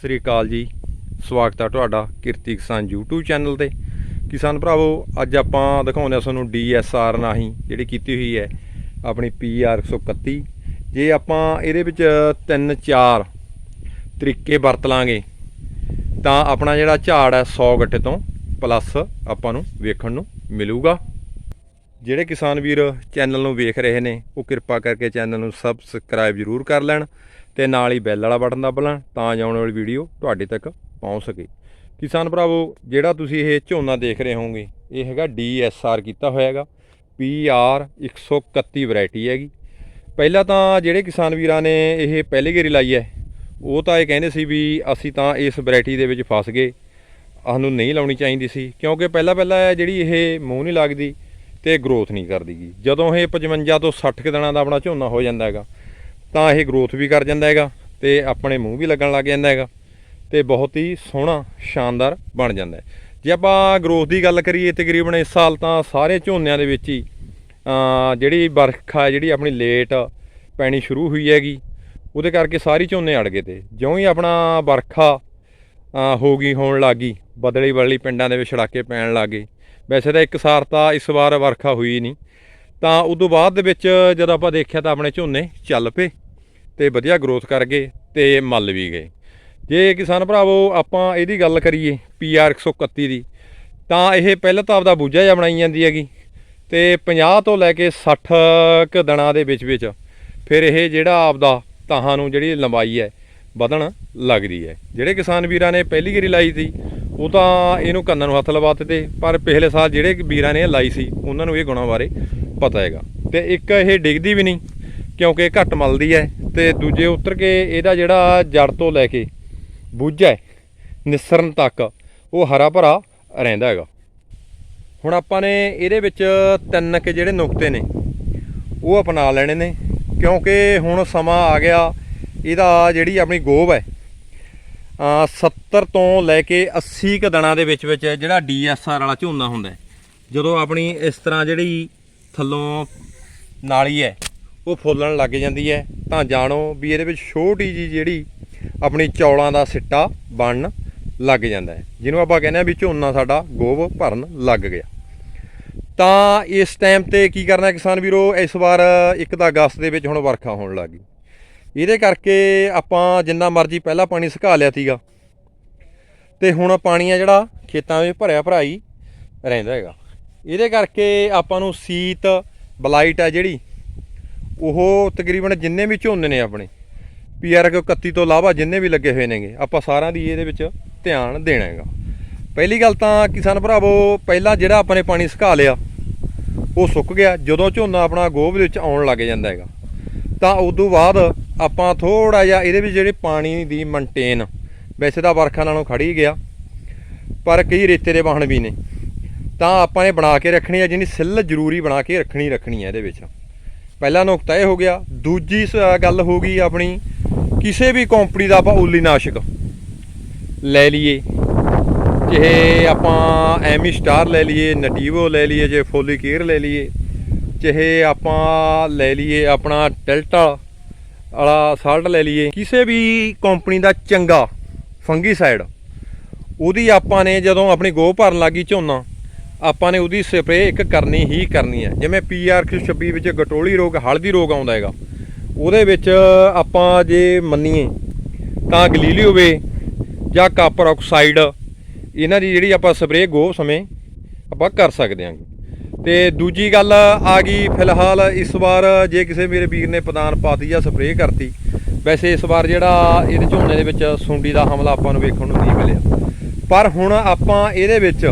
ਸ੍ਰੀ ਅਕਾਲ ਜੀ। ਸਵਾਗਤ ਹੈ ਤੁਹਾਡਾ ਕਿਰਤੀ ਕਿਸਾਨ YouTube ਚੈਨਲ ਤੇ। ਕਿਸਾਨ ਭਰਾਵੋ, ਅੱਜ ਆਪਾਂ ਦਿਖਾਉਂਦੇ ਹਾਂ ਤੁਹਾਨੂੰ DSR ਰਾਹੀਂ ਜਿਹੜੀ ਕੀਤੀ ਹੋਈ ਹੈ ਆਪਣੀ PR 131 ਜੇ ਆਪਾਂ ਇਹਦੇ ਵਿੱਚ ਤਿੰਨ ਚਾਰ ਤਰੀਕੇ ਵਰਤ ਲਾਂਗੇ, ਤਾਂ ਆਪਣਾ ਜਿਹੜਾ ਝਾੜ ਹੈ 100 ਗੱਟੇ ਤੋਂ ਪਲੱਸ ਆਪਾਂ ਨੂੰ ਵੇਖਣ ਨੂੰ ਮਿਲੂਗਾ। ਜਿਹੜੇ ਕਿਸਾਨ ਵੀਰ ਚੈਨਲ ਨੂੰ ਵੇਖ ਰਹੇ ਨੇ, ਉਹ ਕਿਰਪਾ ਕਰਕੇ ਚੈਨਲ ਨੂੰ ਸਬਸਕ੍ਰਾਈਬ ਜ਼ਰੂਰ ਕਰ ਲੈਣ। ਤੇ ਨਾਲ ਹੀ ਬੈਲ ਵਾਲਾ ਬਟਨ ਦੱਬ ਲੈਣ ਤਾਂ ਜੋ ਆਉਣ ਵਾਲੀ ਵੀਡੀਓ ਤੁਹਾਡੇ ਤੱਕ ਪਹੁੰਚ ਸਕੇ। ਕਿਸਾਨ ਭਰਾਵੋ, ਜਿਹੜਾ ਤੁਸੀਂ ਇਹ ਝੋਨਾ ਦੇਖ ਰਹੇ ਹੋਵੋਗੇ, ਇਹ ਹੈਗਾ DSR ਕੀਤਾ ਹੋਇਆ ਹੈਗਾ PR 131 ਵੈਰਾਈਟੀ ਹੈਗੀ। ਪਹਿਲਾਂ ਤਾਂ ਜਿਹੜੇ ਕਿਸਾਨ ਵੀਰਾਂ ਨੇ ਇਹ ਪਹਿਲੀ ਗੇਰੀ ਲਾਈ ਹੈ, ਉਹ ਤਾਂ ਇਹ ਕਹਿੰਦੇ ਸੀ ਵੀ ਅਸੀਂ ਤਾਂ ਇਸ ਵੈਰਾਈਟੀ ਦੇ ਵਿੱਚ ਫਸ ਗਏ। ਸਾਨੂੰ ਨਹੀਂ ਲਾਉਣੀ ਚਾਹੀਦੀ ਸੀ, ਕਿਉਂਕਿ ਪਹਿਲਾਂ ਪਹਿਲਾਂ ਜਿਹੜੀ ਇਹ ਮੂੰਹ ਨਹੀਂ ਲੱਗਦੀ ਤੇ ਗਰੋਥ ਨਹੀਂ ਕਰਦੀਗੀ। ਜਦੋਂ ਇਹ 55 ਤੋਂ 60 ਕੁ ਦਿਨਾਂ ਦਾ ਆਪਣਾ ਝੋਨਾ ਹੋ ਜਾਂਦਾ ਹੈਗਾ ਤਾਂ ਇਹ ਗਰੋਥ ਵੀ ਕਰ ਜਾਂਦਾ ਹੈਗਾ ਤੇ ਆਪਣੇ ਮੂੰਹ ਵੀ ਲੱਗਣ ਲੱਗ ਜਾਂਦਾ ਹੈਗਾ ਤੇ ਬਹੁਤ ਹੀ ਸੋਹਣਾ, ਸ਼ਾਨਦਾਰ ਬਣ ਜਾਂਦਾ ਜੇ ਆਪਾਂ ਗਰੋਥ ਦੀ ਗੱਲ ਕਰੀਏ ਤਕਰੀਬਨ ਇਸ ਸਾਲ ਤਾਂ ਸਾਰੇ ਝੋਨਿਆਂ ਦੇ ਵਿੱਚ ਹੀ ਜਿਹੜੀ ਵਰਖਾ ਜਿਹੜੀ ਆਪਣੀ ਲੇਟ ਪੈਣੀ ਸ਼ੁਰੂ ਹੋਈ ਹੈਗੀ, ਉਹਦੇ ਕਰਕੇ ਸਾਰੀ ਝੋਨੇ ਅੜ ਗਏ ਤੇ। ਜਿਉਂ ਹੀ ਆਪਣਾ ਵਰਖਾ ਹੋ ਗਈ, ਹੋਣ ਲੱਗੀ ਬਦਲੀ ਬਦਲੀ ਪਿੰਡਾਂ ਦੇ ਵਿੱਚ ਛੜਾਕੇ ਪੈਣ ਲੱਗੇ ਵੈਸੇ ਤਾਂ ਇੱਕ ਸਾਰ ਤਾਂ ਇਸ ਵਾਰ ਵਰਖਾ ਹੋਈ ਨਹੀਂ। ਤਾਂ ਉਦੋਂ ਬਾਅਦ ਦੇ ਵਿੱਚ ਜਦੋਂ ਆਪਾਂ ਦੇਖਿਆ ਤਾਂ ਆਪਣੇ ਝੋਨੇ ਚੱਲ ਪਏ ਤੇ ਵਧੀਆ ਗਰੋਥ ਕਰ ਗਏ ਤੇ ਮੱਲ ਵੀ ਗਏ। ਜੇ ਕਿਸਾਨ ਭਰਾਵੋ ਆਪਾਂ ਇਹਦੀ ਗੱਲ ਕਰੀਏ PR 131 ਦੀ, ਤਾਂ ਇਹ ਪਹਿਲਾਂ ਤਾਂ ਆਪਦਾ ਬੂਝਾ ਜਿਹਾ ਬਣਾਈ ਜਾਂਦੀ ਹੈਗੀ ਤੇ 50 ਤੋਂ ਲੈ ਕੇ 60 ਕ ਦਿਨਾਂ ਦੇ ਵਿੱਚ ਵਿੱਚ ਫਿਰ ਇਹ ਜਿਹੜਾ ਆਪਦਾ ਤਾਹਾਂ ਨੂੰ ਜਿਹੜੀ ਲੰਬਾਈ ਹੈ ਵਧਣ ਲੱਗਦੀ ਹੈ। ਜਿਹੜੇ ਕਿਸਾਨ ਵੀਰਾਂ ਨੇ ਪਹਿਲੀ ਵਾਰੀ ਲਾਈ ਸੀ, ਉਹ ਤਾਂ ਇਹਨੂੰ ਕੰਨਾਂ ਨੂੰ ਹੱਥ ਲਵਾ ਦਿੱਤੇ, ਪਰ ਪਿਛਲੇ ਸਾਲ ਜਿਹੜੇ ਵੀਰਾਂ ਨੇ ਲਾਈ ਸੀ, ਉਹਨਾਂ ਨੂੰ ਇਹ ਗੁਣਾਂ ਬਾਰੇ ਪਤਾ ਹੈਗਾ। ਤੇ ਇੱਕ ਇਹ ਡਿੱਗਦੀ ਵੀ ਨਹੀਂ, ਕਿਉਂਕਿ ਘੱਟ ਮਲਦੀ ਹੈ ਤੇ ਦੂਜੇ ਉੱਤਰ ਕੇ ਇਹਦਾ ਜਿਹੜਾ ਜੜ ਤੋਂ ਲੈ ਕੇ ਬੂਝਾ ਹੈ ਨਿਸਰਨ ਤੱਕ, ਉਹ ਹਰਾ ਭਰਾ ਰਹਿੰਦਾ ਹੈਗਾ। ਹੁਣ ਆਪਾਂ ਨੇ ਇਹਦੇ ਵਿੱਚ ਤਿੰਨ ਕਿ ਜਿਹੜੇ ਨੁਕਤੇ ਨੇ, ਉਹ ਅਪਣਾ ਲੈਣੇ ਨੇ, ਕਿਉਂਕਿ ਹੁਣ ਸਮਾਂ ਆ ਗਿਆ, ਇਹਦਾ ਜਿਹੜੀ ਆਪਣੀ ਗੋਬ ਹੈ ਅ 70 ਤੋਂ ਲੈ ਕੇ 80 ਕ ਦਿਨਾਂ ਦੇ ਵਿੱਚ ਵਿੱਚ ਜਿਹੜਾ DSR ਵਾਲਾ ਝੋਨਾ ਹੁੰਦਾ ਜਦੋਂ ਆਪਣੀ ਇਸ ਤਰ੍ਹਾਂ ਜਿਹੜੀ ਥੱਲੋਂ ਨਾਲੀ ਹੈ, ਉਹ ਫੁੱਲਣ ਲੱਗ ਜਾਂਦੀ ਹੈ। ਤਾਂ ਜਾਣੋ ਵੀ ਇਹਦੇ ਵਿੱਚ ਛੋਟੀ ਜੀ ਜਿਹੜੀ ਆਪਣੀ ਚੌਲਾਂ ਦਾ ਸਿੱਟਾ ਬਣਨ ਲੱਗ ਜਾਂਦਾ ਹੈ, ਜਿਹਨੂੰ ਆਪਾਂ ਕਹਿੰਦੇ ਆ ਵੀ ਝੋਨਾ ਸਾਡਾ ਗੋਭ ਭਰਨ ਲੱਗ ਗਿਆ। ਤਾਂ ਇਸ ਟਾਈਮ ਤੇ ਕੀ ਕਰਨਾ ਕਿਸਾਨ ਵੀਰੋ, ਇਸ ਵਾਰ ਇੱਕ ਤਾਂ ਅਗਸਤ ਦੇ ਵਿੱਚ ਹੁਣ ਵਰਖਾ ਹੋਣ ਲੱਗ ਗਈ। ਇਹਦੇ ਕਰਕੇ ਆਪਾਂ ਜਿੰਨਾ ਮਰਜ਼ੀ ਪਹਿਲਾਂ ਪਾਣੀ ਸੁਕਾ ਲਿਆ ਸੀਗਾ, ਤੇ ਹੁਣ ਪਾਣੀ ਆ ਜਿਹੜਾ ਖੇਤਾਂ ਵਿੱਚ ਭਰਿਆ ਭਰਾਈ ਰਹਿੰਦਾ ਹੈਗਾ। ਇਹਦੇ ਕਰਕੇ ਆਪਾਂ ਨੂੰ ਸੀਤ, ਬਲਾਈਟ ਆ ਜਿਹੜੀ, ਉਹ ਤਕਰੀਬਨ ਜਿੰਨੇ ਵੀ ਝੋਨੇ ਨੇ ਆਪਣੇ ਪੀਆਰ 31 ਤੋਂ ਇਲਾਵਾ ਜਿੰਨੇ ਵੀ ਲੱਗੇ ਹੋਏ ਨੇਗੇ, ਆਪਾਂ ਸਾਰਿਆਂ ਦੀ ਇਹਦੇ ਵਿੱਚ ਧਿਆਨ ਦੇਣਾ ਹੈਗਾ। ਪਹਿਲੀ ਗੱਲ ਤਾਂ ਕਿਸਾਨ ਭਰਾਵੋ, ਪਹਿਲਾਂ ਜਿਹੜਾ ਆਪਾਂ ਨੇ ਪਾਣੀ ਸੁਕਾ ਲਿਆ, ਉਹ ਸੁੱਕ ਗਿਆ, ਜਦੋਂ ਝੋਨਾ ਆਪਣਾ ਗੋਭ ਦੇ ਵਿੱਚ ਆਉਣ ਲੱਗ ਜਾਂਦਾ ਹੈਗਾ। ਤਾਂ ਉਦੋਂ ਬਾਅਦ ਆਪਾਂ ਥੋੜਾ ਜਿਹਾ ਇਹਦੇ ਵਿੱਚ ਜਿਹੜੇ ਪਾਣੀ ਦੀ ਮੇਨਟੇਨ, ਵੈਸੇ ਤਾਂ ਵਰਖਾ ਨਾਲੋਂ ਖੜੀ ਗਿਆ, ਪਰ ਕਈ ਰੇਤੇ ਦੇ ਵਾਹਣ ਵੀ ਨੇ। ਤਾਂ ਆਪਾਂ ਨੇ ਬਣਾ ਕੇ ਰੱਖਣੀ ਹੈ ਜਿਹਨੀ ਸਿੱਲ ਜ਼ਰੂਰੀ ਬਣਾ ਕੇ ਰੱਖਣੀ ਰੱਖਣੀ ਹੈ ਇਹਦੇ ਵਿੱਚ। ਪਹਿਲਾ ਨੁਕਤਾ ਇਹ ਹੋ ਗਿਆ, ਦੂਜੀ ਸ- ਗੱਲ ਹੋ ਗਈ ਆਪਣੀ, ਕਿਸੇ ਵੀ ਕੰਪਨੀ ਦਾ ਆਪਾਂ ਓਲੀ ਲੈ ਲਈਏ, ਚਾਹੇ ਆਪਾਂ ਐਮੀ ਸਟਾਰ ਲੈ ਲਈਏ, ਨਟੀਵੋ ਲੈ ਲਈਏ, ਜੇ ਫੋਲੀ ਕੇਅਰ ਲੈ ਲਈਏ, ਚਾਹੇ ਆਪਾਂ ਲੈ ਲਈਏ ਆਪਣਾ ਡੈਲਟਾ ਵਾਲਾ ਸਾਲਟ ਲੈ ਲਈਏ, ਕਿਸੇ ਵੀ ਕੰਪਨੀ ਦਾ ਚੰਗਾ ਫੰਗੀਸਾਈਡ, ਉਹਦੀ ਆਪਾਂ ਨੇ ਜਦੋਂ ਆਪਣੀ ਗੋਹ ਭਰਨ ਲੱਗੀ ਝੋਨਾ ਆਪਾਂ ਨੇ ਉਹਦੀ ਸਪਰੇਅ ਇੱਕ ਕਰਨੀ ਹੀ ਕਰਨੀ ਹੈ। ਜਿਵੇਂ ਪੀਆਰ 26 ਵਿੱਚ ਗਟੋਲੀ ਰੋਗ, ਹਲਦੀ ਰੋਗ ਆਉਂਦਾ ਹੈਗਾ। ਉਹਦੇ ਵਿੱਚ ਆਪਾਂ ਜੇ ਮੰਨੀਏ ਤਾਂ ਗਲੀਲੀਓਵੇ ਜਾਂ ਕਾਪਰ ਆਕਸਾਈਡ, ਇਹਨਾਂ ਦੀ ਜਿਹੜੀ ਆਪਾਂ ਸਪਰੇਅ ਗੋ ਸਮੇਂ ਆਪਾਂ ਕਰ ਸਕਦੇ ਹਾਂ। ਤੇ ਦੂਜੀ ਗੱਲ ਆ ਗਈ ਫਿਲਹਾਲ ਇਸ ਵਾਰ ਜੇ ਕਿਸੇ ਮੇਰੇ ਵੀਰ ਨੇ ਪ੍ਰਦਾਨ ਪਾਤੀ ਜਾਂ ਸਪਰੇਅ ਕਰਤੀ, ਵੈਸੇ ਇਸ ਵਾਰ ਜਿਹੜਾ ਇਹਦੇ ਝੋਨੇ ਦੇ ਵਿੱਚ ਸੁੰਡੀ ਦਾ ਹਮਲਾ ਆਪਾਂ ਨੂੰ ਵੇਖਣ ਨੂੰ ਨਹੀਂ ਮਿਲਿਆ। ਪਰ ਹੁਣ ਆਪਾਂ ਇਹਦੇ ਵਿੱਚ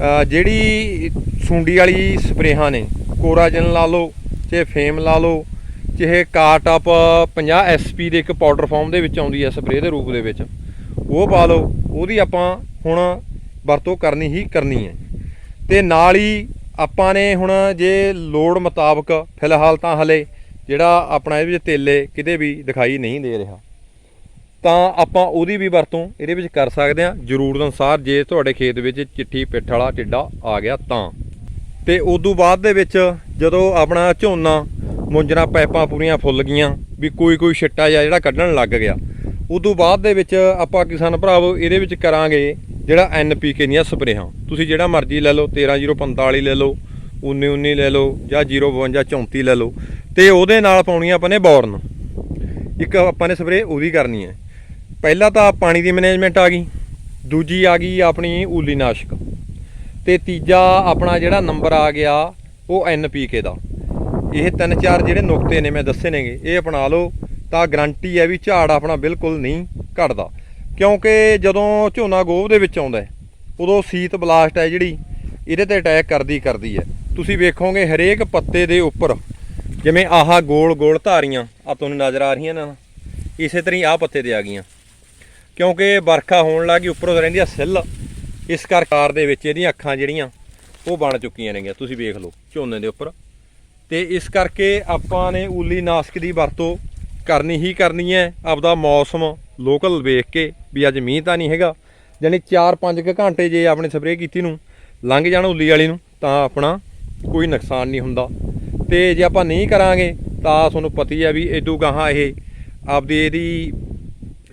ਜਿਹੜੀ ਸੁੰਡੀ ਵਾਲੀ ਸਪਰੇਹਾਂ ਨੇ, ਕੋਰਾਜਨ ਲਾ ਲਓ, ਚਾਹੇ ਫੇਮ ਲਾ ਲਓ, ਚਾਹੇ ਕਾਰਟਪ 50 ਐਸਪੀ ਦੇ ਇੱਕ ਪਾਊਡਰ ਫਾਰਮ ਦੇ ਵਿੱਚ ਆਉਂਦੀ ਹੈ ਸਪਰੇਅ ਦੇ ਰੂਪ ਦੇ ਵਿੱਚ, ਉਹ ਪਾ ਲਓ, ਉਹਦੀ ਆਪਾਂ ਹੁਣ ਵਰਤੋਂ ਕਰਨੀ ਹੀ ਕਰਨੀ ਹੈ। ਤੇ ਨਾਲ ਹੀ ਆਪਾਂ ਨੇ ਹੁਣ ਜੇ ਲੋੜ ਮੁਤਾਬਕ, ਫਿਲਹਾਲ ਤਾਂ ਹਲੇ ਜਿਹੜਾ ਆਪਣਾ ਇਹਦੇ ਵਿੱਚ ਤੇਲੇ ਕਿਤੇ ਵੀ ਦਿਖਾਈ ਨਹੀਂ ਦੇ ਰਿਹਾ। ਤਾਂ ਆਪਾਂ ਉਹਦੀ ਵੀ ਵਰਤੋਂ ਇਹਦੇ ਵਿੱਚ ਕਰ ਸਕਦੇ ਹਾਂ। ਜ਼ਰੂਰਤ ਅਨੁਸਾਰ ਜੇ ਤੁਹਾਡੇ ਖੇਤ ਵਿੱਚ ਚਿੱਠੀ, ਪਿੱਠ ਵਾਲਾ ਟਿੱਡਾ ਆ ਗਿਆ ਤਾਂ। ਤੇ ਉਦੋਂ ਬਾਅਦ ਦੇ ਵਿੱਚ ਜਦੋਂ ਆਪਣਾ ਝੋਨਾ, ਮੁੰਜਰਾ, ਪਾਈਪਾਂ ਪੂਰੀਆਂ ਫੁੱਲ ਗਈਆਂ, ਵੀ ਕੋਈ ਕੋਈ ਛਿੱਟਾ ਜਿਹਾ ਜਿਹੜਾ ਕੱਢਣ ਲੱਗ ਗਿਆ, ਉਦੋਂ ਬਾਅਦ ਦੇ ਵਿੱਚ ਆਪਾਂ ਕਿਸਾਨ ਭਰਾਵੋ ਇਹਦੇ ਵਿੱਚ ਕਰਾਂਗੇ ਜਿਹੜਾ ਐਨਪੀਕੇ ਦੀਆਂ ਸਪਰੇਹਾਂ। ਤੁਸੀਂ ਜਿਹੜਾ ਮਰਜ਼ੀ ਲੈ ਲਓ 13045 ਲੈ ਲਓ 1919 ਲੈ ਲਓ, ਜਾਂ 052 34 ਲੈ ਲਓ, ਤੇ ਉਹਦੇ ਨਾਲ ਪਾਉਣੀ ਆਪਾਂ ਨੇ ਬੋਰਨ। ਇੱਕ ਆਪਾਂ ਨੇ ਸਪਰੇ ਉਹਦੀ ਕਰਨੀ ਹੈ। ਪਹਿਲਾਂ ਤਾਂ ਪਾਣੀ ਦੀ ਮੈਨੇਜਮੈਂਟ ਆ ਗਈ, ਦੂਜੀ ਆ ਗਈ ਆਪਣੀ ਊਲੀ ਨਾਸ਼ਕ ਤੇ ਤੀਜਾ ਆਪਣਾ ਜਿਹੜਾ ਨੰਬਰ ਆ ਗਿਆ ਉਹ ਐਨਪੀਕੇ ਦਾ। ਇਹ ਤਿੰਨ ਚਾਰ ਜਿਹੜੇ ਨੁਕਤੇ ਨੇ ਮੈਂ ਦੱਸੇ ਨੇਗੇ, ਇਹ ਅਪਣਾ ਲਓ, ਤਾਂ ਗਰੰਟੀ ਹੈ ਵੀ ਝਾੜ ਆਪਣਾ ਬਿਲਕੁਲ ਨਹੀਂ ਘਟਦਾ। ਕਿਉਂਕਿ ਜਦੋਂ ਝੋਨਾ ਗੋਭ ਦੇ ਵਿੱਚ ਆਉਂਦਾ ਉਦੋਂ ਸੀਤ ਬਲਾਸਟ ਹੈ ਜਿਹੜੀ, ਇਹਦੇ ਤੇ ਅਟੈਕ ਕਰਦੀ ਕਰਦੀ ਹੈ। ਤੁਸੀਂ ਵੇਖੋਗੇ ਹਰੇਕ ਪੱਤੇ ਦੇ ਉੱਪਰ, ਜਿਵੇਂ ਆਹ ਗੋਲ ਗੋਲ ਧਾਰੀਆਂ ਆ ਤੁਹਾਨੂੰ ਨਜ਼ਰ ਆ ਰਹੀਆਂ ਨਾ, ਇਸੇ ਤਰ੍ਹਾਂ ਹੀ ਆਹ ਪੱਤੇ ਤੇ ਆ ਗਈਆਂ। ਕਿਉਂਕਿ ਵਰਖਾ ਹੋਣ ਲੱਗੀ ਉੱਪਰੋਂ ਰਹਿੰਦੀ ਆ ਸਿੱਲ। ਇਸ ਕਰਕਾਰ ਦੇ ਵਿੱਚ ਇਹਦੀਆਂ ਅੱਖਾਂ ਜਿਹੜੀਆਂ, ਉਹ ਬਣ ਚੁੱਕੀਆਂ ਨੇਗੀਆਂ। ਤੁਸੀਂ ਵੇਖ ਲਓ, ਝੋਨੇ ਦੇ ਉੱਪਰ। ਤੇ ਇਸ ਕਰਕੇ ਆਪਾਂ ਨੇ ਊਲੀ ਨਾਸ਼ਕ ਦੀ ਵਰਤੋਂ ਕਰਨੀ ਹੀ ਕਰਨੀ ਹੈ। ਆਪਦਾ ਮੌਸਮ ਲੋਕਲ ਵੇਖ ਕੇ ਵੀ ਅੱਜ ਮੀਂਹ ਤਾਂ ਨਹੀਂ ਹੈਗਾ। ਯਾਨੀ 4-5 ਘੰਟੇ ਜੇ ਆਪਣੇ ਸਪਰੇਅ ਕੀਤੀ ਨੂੰ, ਲੰਘ ਜਾਣ ਊਲੀ ਵਾਲੀ ਨੂੰ, ਤਾਂ ਆਪਣਾ ਕੋਈ ਨੁਕਸਾਨ ਨਹੀਂ ਹੁੰਦਾ। ਤੇ ਜੇ ਆਪਾਂ ਨਹੀਂ ਕਰਾਂਗੇ, ਤਾਂ ਤੁਹਾਨੂੰ ਪਤੀ ਹੈ ਵੀ ਇਦੋਂ ਗਾਹਾਂ ਇਹ ਆਪਦੀ ਇਹਦੀ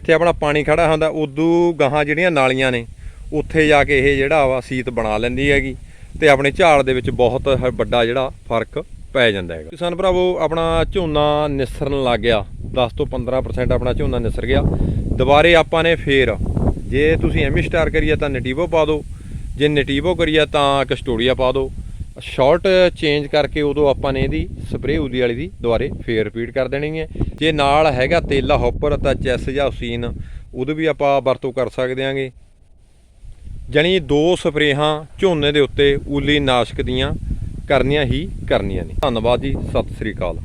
ਜਿੱਥੇ ਆਪਣਾ ਪਾਣੀ ਖੜਾ ਹੁੰਦਾ, ਉਦੋਂ ਗਾਹਾਂ ਜਿਹੜੀਆਂ ਨਾਲੀਆਂ ਨੇ, ਉੱਥੇ ਜਾ ਕੇ ਇਹ ਜਿਹੜਾ ਵਾ ਸੀਤ ਬਣਾ ਲੈਂਦੀ ਹੈਗੀ ਤੇ ਆਪਣੇ ਝਾੜ ਦੇ ਵਿੱਚ ਬਹੁਤ ਵੱਡਾ ਜਿਹੜਾ ਫ਼ਰਕ ਪੈ ਜਾਂਦਾ ਹੈਗਾ। ਕਿਸਾਨ ਭਰਾਵੋ, ਆਪਣਾ ਝੋਨਾ ਨਿਸਰਨ ਲੱਗ ਗਿਆ। 10 ਤੋਂ 15% ਆਪਣਾ ਝੋਨਾ ਨਿਸਰ ਗਿਆ। ਦੁਬਾਰੇ ਆਪਾਂ ਨੇ ਫੇਰ, ਜੇ ਤੁਸੀਂ ਐਮੀ ਸਟਾਰ ਕਰੀਏ ਤਾਂ ਨਟੀਵੋ ਪਾ ਦਿਓ, ਜੇ ਨਟੀਵੋ ਕਰੀਏ ਤਾਂ ਕਸਟੋਡੀਆ ਪਾ ਦਿਓ। ਸ਼ਾਰਟ ਚੇਂਜ ਕਰਕੇ ਉਦੋਂ ਆਪਾਂ ਨੇ ਇਹਦੀ ਸਪਰੇਅ ਉਦੀ ਵਾਲੀ ਦੀ ਦੁਬਾਰੇ ਫੇਰ ਰਿਪੀਟ ਕਰ ਦੇਣੀ ਹੈ। ਜੇ ਨਾਲ ਹੈਗਾ ਤੇਲਾ ਹੌਪਰ ਤਾਂ ਚੈਸ ਜਾਂ ਉਸੀਨ, ਉਦੋਂ ਵੀ ਆਪਾਂ ਵਰਤੋਂ ਕਰ ਸਕਦੇ ਆਂਗੇ। ਜਣੀ ਦੋ ਸਪਰੇਹਾਂ ਝੋਨੇ ਦੇ ਉੱਤੇ ਊਲੀ ਨਾਸ਼ਕ ਦੀਆਂ ਕਰਨੀਆਂ ਹੀ ਕਰਨੀਆਂ ਨੇ। ਧੰਨਵਾਦ ਜੀ, ਸਤਿ ਸ੍ਰੀ ਅਕਾਲ।